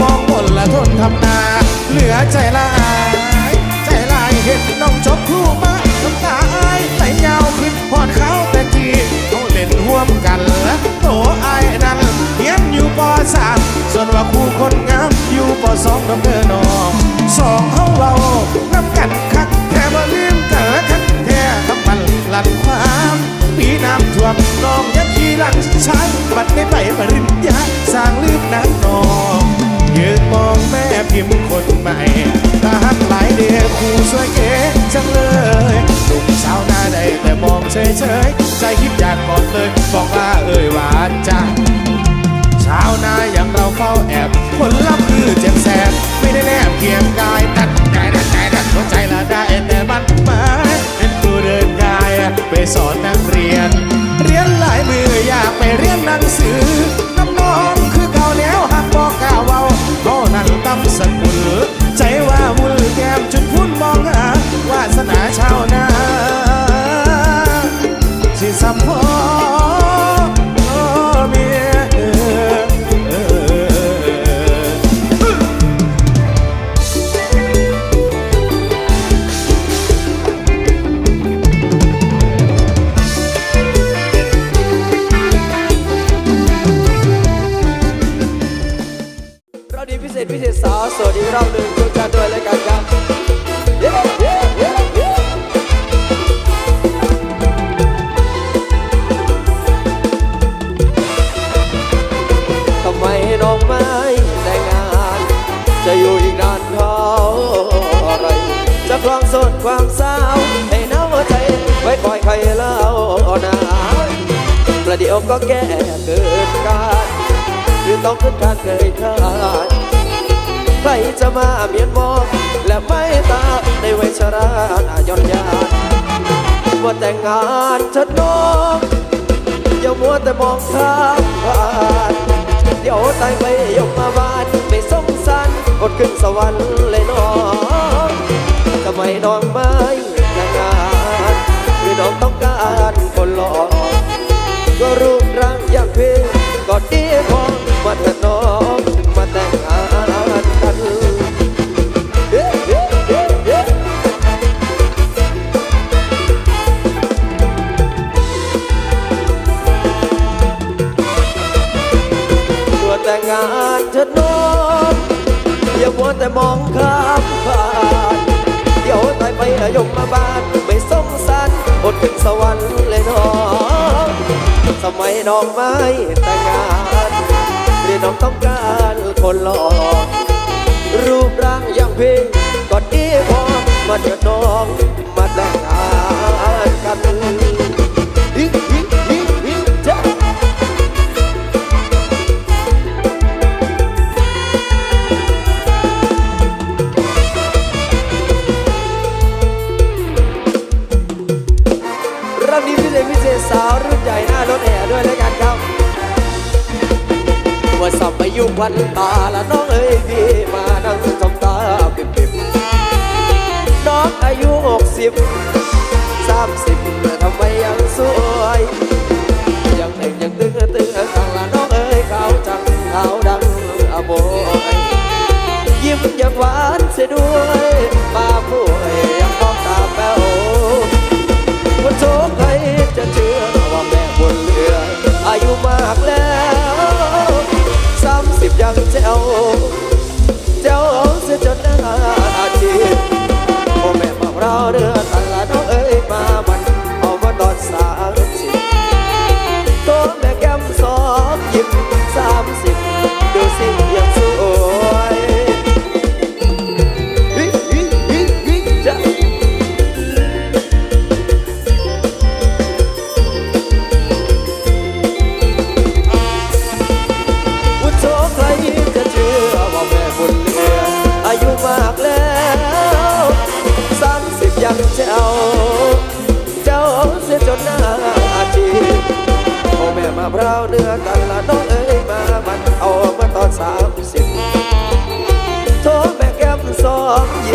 มองบนละทนทำนา เหลือใจละอาย ใจลายเห็นน้องจบครู่มาน้ำตาอายไหลยาวขึ้นพอดเขาแต่ทีเขาเล่นร่วมกันละโตอายนั้นเรียนอยู่ปสามส่วนว่าครูคนงามอยู่ปสองกับเธอน้องสองเขาเบาน้ำกันคักแค่บ่ลืมเธอคักแท้คำมันหลันความปีน้ำท่วมน้องยังขี่หลังช้างบัดได้ไปปริญญาสร้างลืมน้ำนอง ยืนมองแม่พิมพ์คนใหม่ตาหักหลายเดียครูสวยเก๋จังเลยหนุ่มสาวหน้าใดแต่มองเฉยเฉยๆ ใจคิดอยากกอดเลย คลองโสดความสาให้น้าหัวใจไว้คอยใครเล่านาประเดี๋ยวก็แก่เกินการหรือต้องขึ้นการเคยทานใครจะมาเมียนมองและไม่ตาในวัยชราย่อนยานว่าแต่งงานเถิดน้องอย่ามัวแต่มองข้ามผ่านเดี๋ยวตายไปยกมาบ้านไม่สงสารอดขึ้นสวรรค์เลยน้อง ไมน้องไม่แต่งงานหรือน้องต้องการ สมัยน้องไม่แต่งงานหรือน้องต้องการคนหล่อรูปร่างอย่างพี่ก็ดีพอมาเถิดน้องมาแต่งงานกัน วันตาละน้องเอ้ยพี่มานั่งจ้องตาปิบปิบน้องอายุหกสิบสามสิบทำไมยังสวยยังเด็กยังตึงตึงข้างละน้องเอ้ยขาวจังขาวดังอโบยยิ้มยังหวานเสียด้วย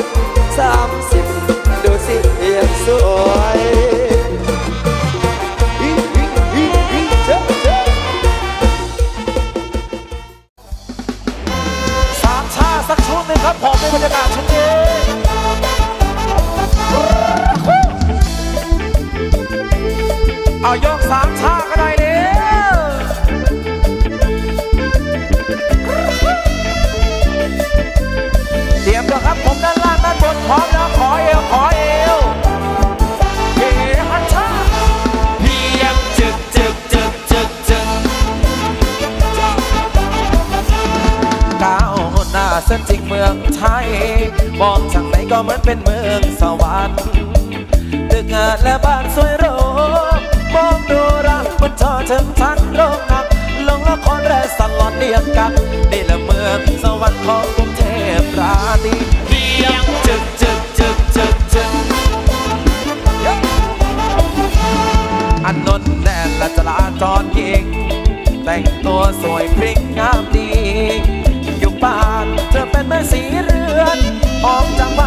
อง ก็เหมือนเป็นเมืองสวรรค์ตึกงานและบ้านสวยหรูมองดูรักบนจอถึงทั้งโรงหนักลงละครและสลอนเดียกกันนี่ละเมืองสวรรค์ของกรุงเทพราตรีเพียงจึกจึกจึกจึกจึกอันนนแน่นและจราจรยิงแต่งตัวสวยพริ้งงามดี อยู่บ้านเธอเป็นแม่สีเรือนออกจากบ้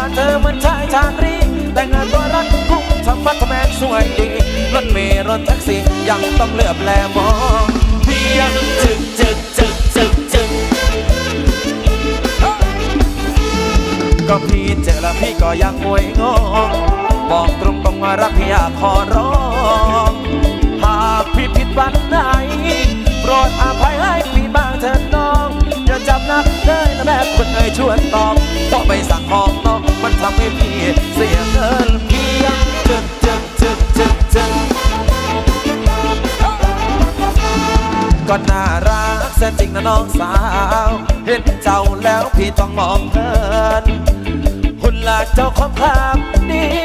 าน สวยดีรถเมล์รถแท็กซี่ยังต้องเลือบแลมองเพียงจึกจึกจึกจึกจึกก็พี่เจอแล้วพี่ก็ยังงวยงงบอกตรงตรงว่ารักพี่อยากขอร้องหากพี่ผิดวันไหนโปรดอภัยให้พี่บ้างเถิดน้อง อย่าจับนักเลยนะแม่คนเอ่ยชวนตอบเพราะไปสั่งของน้องมันทำให้พี่เสีย น้องสาว เห็นเจ้าแล้วพี่ต้องมองเพลินหุ่นหลากเจ้าของคามนี้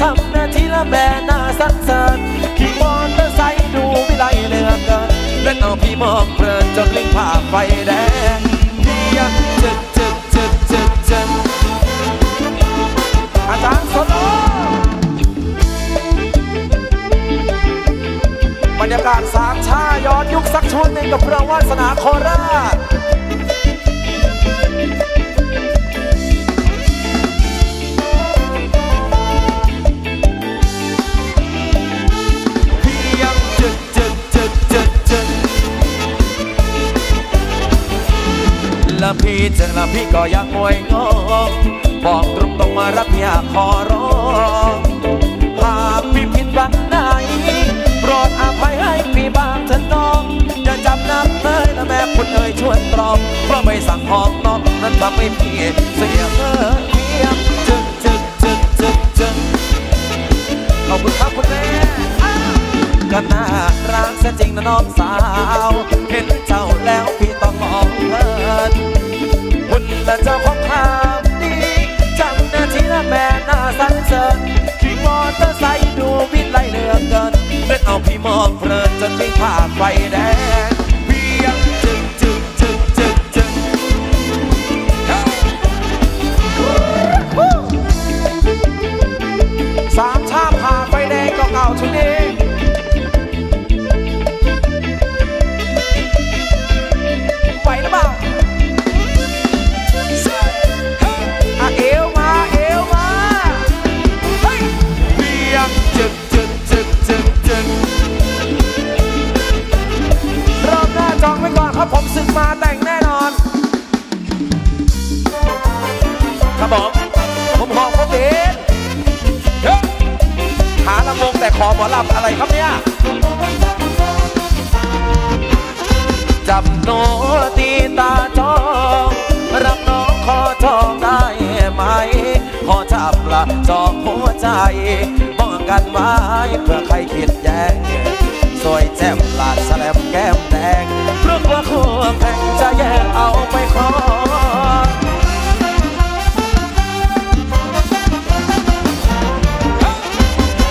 ทำหน้าที่ละแม่หน้าสันเสริญขี่มอเตอร์ไซค์ดูไม่ไลเลือเกินเล่นเอาพี่มองเพลินจนลิ้นผ่าไฟแดงพี่ยังจึกจึกจึกจึกจึกอาจารย์โซโลบรรยากาศสา มชาย้อนยุคสักช่วงหนึ่งกับเรื่องวาสนาโคราชเพียงจึกจึกจึกจึกจึกแล้วพี่เจอแล้วพี่ก็ยังงวยงงบอกตรงตรงๆว่ารักพี่ยขอร้อง พี่บ้อะน้องอย่าจับนักเลยนะแม่คุณเอ่ยชวนตรองเพราะไม่สั่งของน้องนั้นทำให้พี่เสียเงินเพียงจึกจึกจึกจึกจึกขอบคุณครับคุณแม่ก็น่ารักเสียจริงนะน้องสาว เห็นเจ้าแล้วพี่ต้องมองเพลินคุณและเจ้าของคำนี้จำหน้าที่และแม่หน้าสันเสริญขี่มอเตอร์ไซค์ดูวิไลเหลือเกินเล่นเอาพี่มองเพลิน จนไม่ผ่าไฟแดง ใจป้องกันไว้เพื่อใครคิดแย้งสวยแจ่มลาดแสลมแก้มแดงเพราะกลัวคู่แข่งจะแย่งเอาไปครอง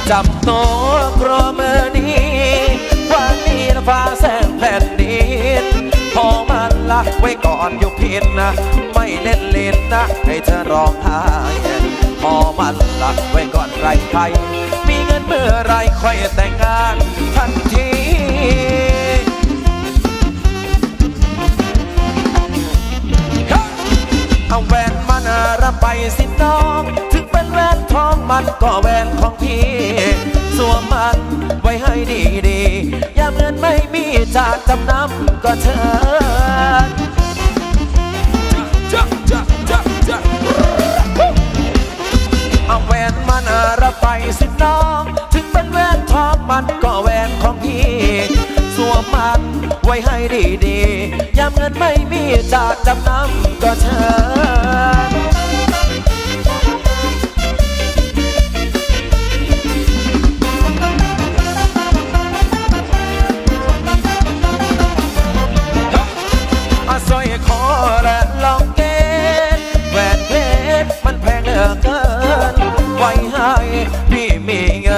จับโตกรมนี้วันนี้ฟ้าแสงแผ่นดินพอมันละไว้ก่อนอยู่พินนะ ไม่เล่นเล่นนะ ให้เธอร้องไห้พอมันละไว้ก่อน ไรไทย มีเงินเมื่อไรค่อยแต่งงานทันทีเอาแหวนมานาระบไปสิน้อง ถึงเป็นแหวนทองมันก็แหวนของพี่สวมมันไว้ให้ดีดีย่ามเงินไม่มีจากจำนำก็เถิญ นมันรับไปสิน้อง ถึงเป็นแหวนทองมันก็แหวนของพี่สวมมันไว้ให้ดีๆยามเงินไม่มีจากจำนำก็เชิญ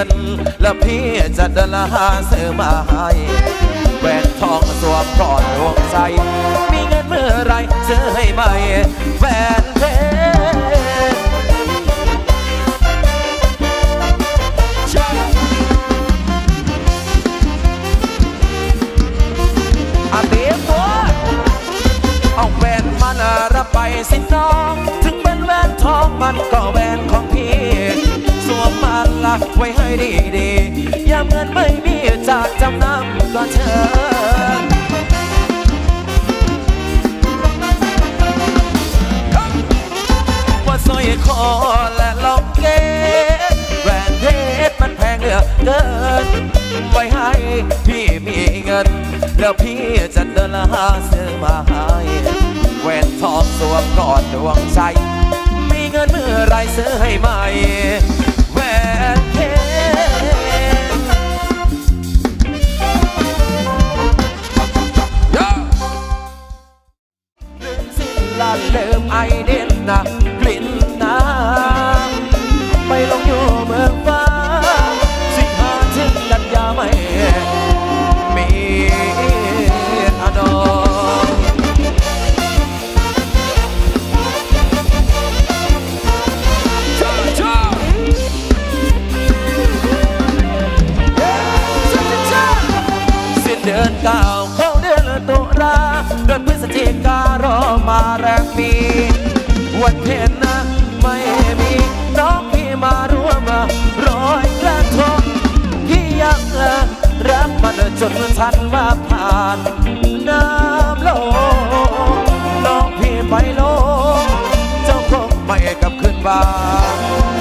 น แล้วพี่จะเดินหาซื้อมาให้แหวนทองสวมก่อดดวงใจ มีเงินเมื่อไรซื้อให้ไหมแหวน แล้วพี่จะเดินหาซื้อมาให้แหวนทองสวมกอดดวงใจ มีเงินเมื่อไรซื้อให้ใหม่ ก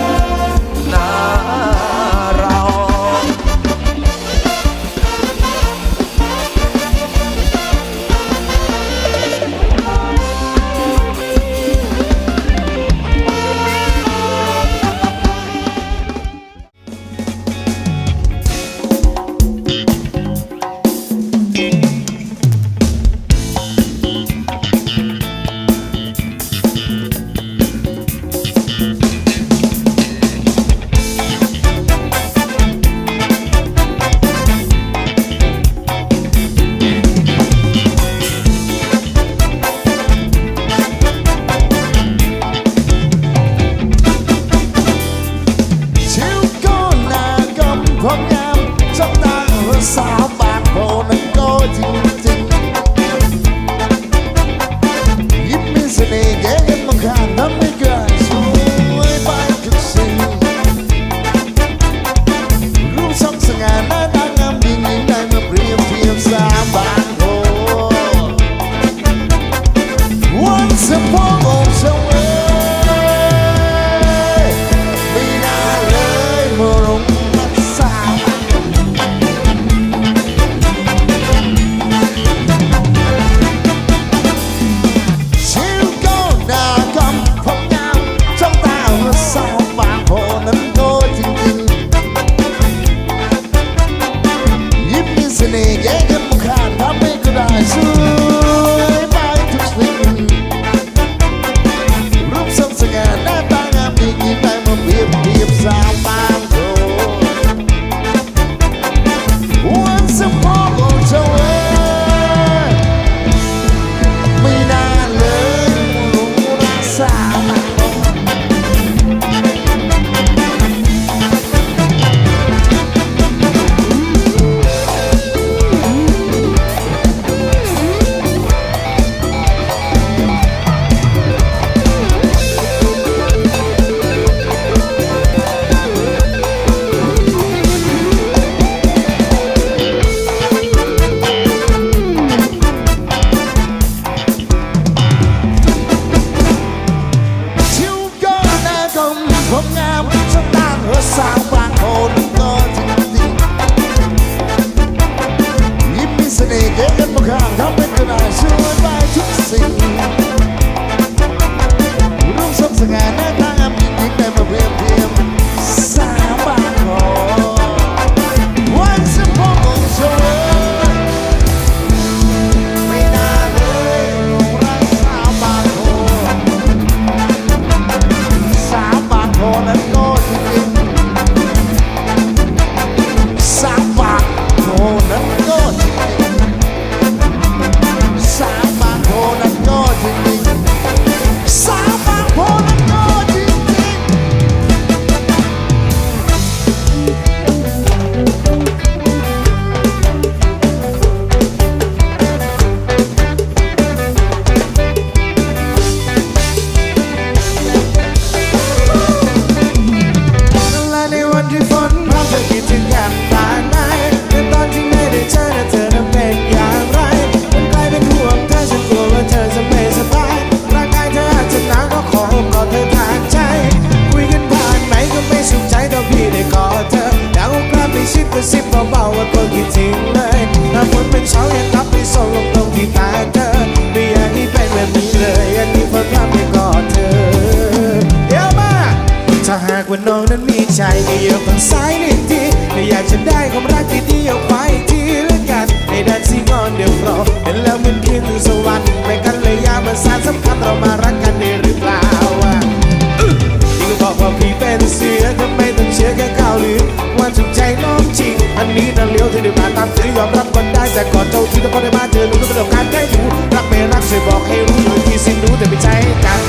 แต่พอได้มาเจอรู้ก็เป็นโอกาสได้อยู่รักไม่รักเคยบอกให้รู้อยู่ที่สิ้นรู้แต่ไม่ใจใกัน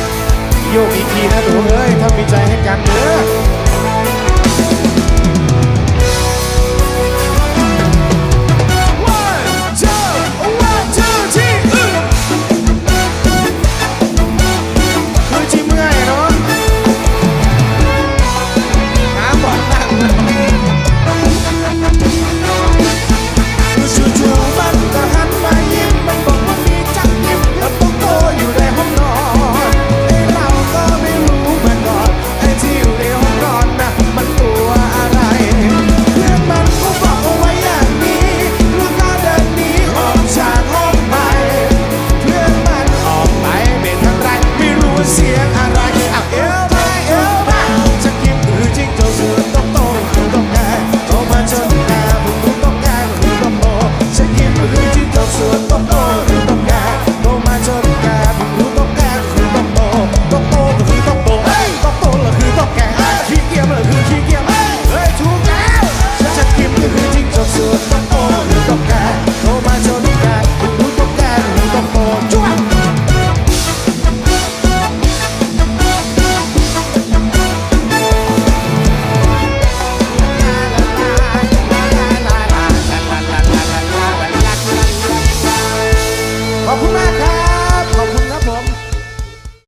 โยกอีกทีนะหนูเอ้ยถ้ามีใจให้กันเด้อ